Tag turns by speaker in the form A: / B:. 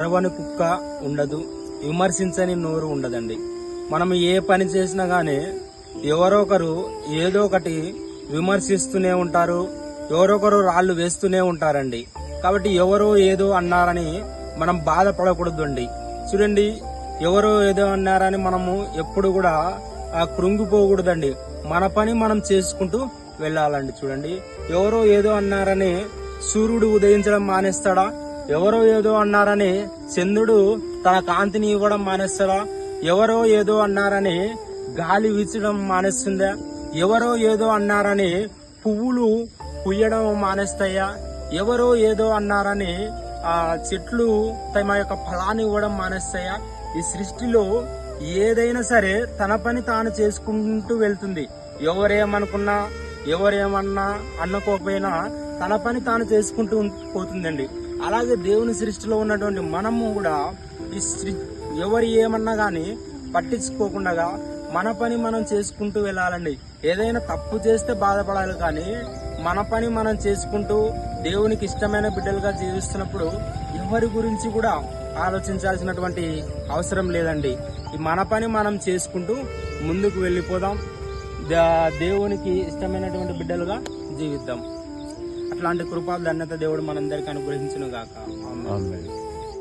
A: అరవని కుక్క ఉండదు విమర్శించని నోరు ఉండదండి. మనం ఏ పని చేసినా కానీ ఎవరో ఒకరు ఏదో ఒకటి విమర్శిస్తూనే ఉంటారు ఎవరొకరు రాళ్ళు వేస్తూనే ఉంటారండి. కాబట్టి ఎవరో ఏదో అన్నారని మనం బాధపడకూడదు అండి చూడండి ఎవరో ఏదో అన్నారని మనము ఎప్పుడు కూడా ఆ కృంగిపోకూడదండి. మన పని మనం చేసుకుంటూ వెళ్ళాలండి చూడండి. ఎవరో ఏదో అన్నారని సూర్యుడు ఉదయించడం మానేస్తాడా? ఎవరో ఏదో అన్నారని చంద్రుడు తన కాంతిని ఇవ్వడం మానేస్తాడా? ఎవరో ఏదో అన్నారని గాలి వీచడం మానేస్తుందా? ఎవరో ఏదో అన్నారని పువ్వులు పుయ్యడం మానేస్తాయా? ఎవరో ఏదో అన్నారని ఆ చెట్లు తమ యొక్క ఫలాన్ని ఇవ్వడం మానేస్తాయా? ఈ సృష్టిలో ఏదైనా సరే తన పని తాను చేసుకుంటూ వెళ్తుంది. ఎవరేమనుకున్నా ఎవరేమన్నా అనుకోకపోయినా తన పని తాను చేసుకుంటూ పోతుందండి. అలాగే దేవుని సృష్టిలో ఉన్నటువంటి మనము కూడా ఈ ఎవరు ఏమన్నా కానీ పట్టించుకోకుండా మన పని మనం చేసుకుంటూ వెళ్ళాలండి. ఏదైనా తప్పు చేస్తే బాధపడాలి కానీ మన పని మనం చేసుకుంటూ దేవునికి ఇష్టమైన బిడ్డలుగా జీవిస్తున్నప్పుడు ఎవరి గురించి కూడా ఆలోచించాల్సినటువంటి అవసరం లేదండి. ఈ మన పని మనం చేసుకుంటూ ముందుకు వెళ్ళిపోదాం. దేవునికి ఇష్టమైనటువంటి బిడ్డలుగా జీవిద్దాం. అట్లాంటి కృపా ధన్యత దేవుడు మనందరికీ అనుగ్రహించును గాక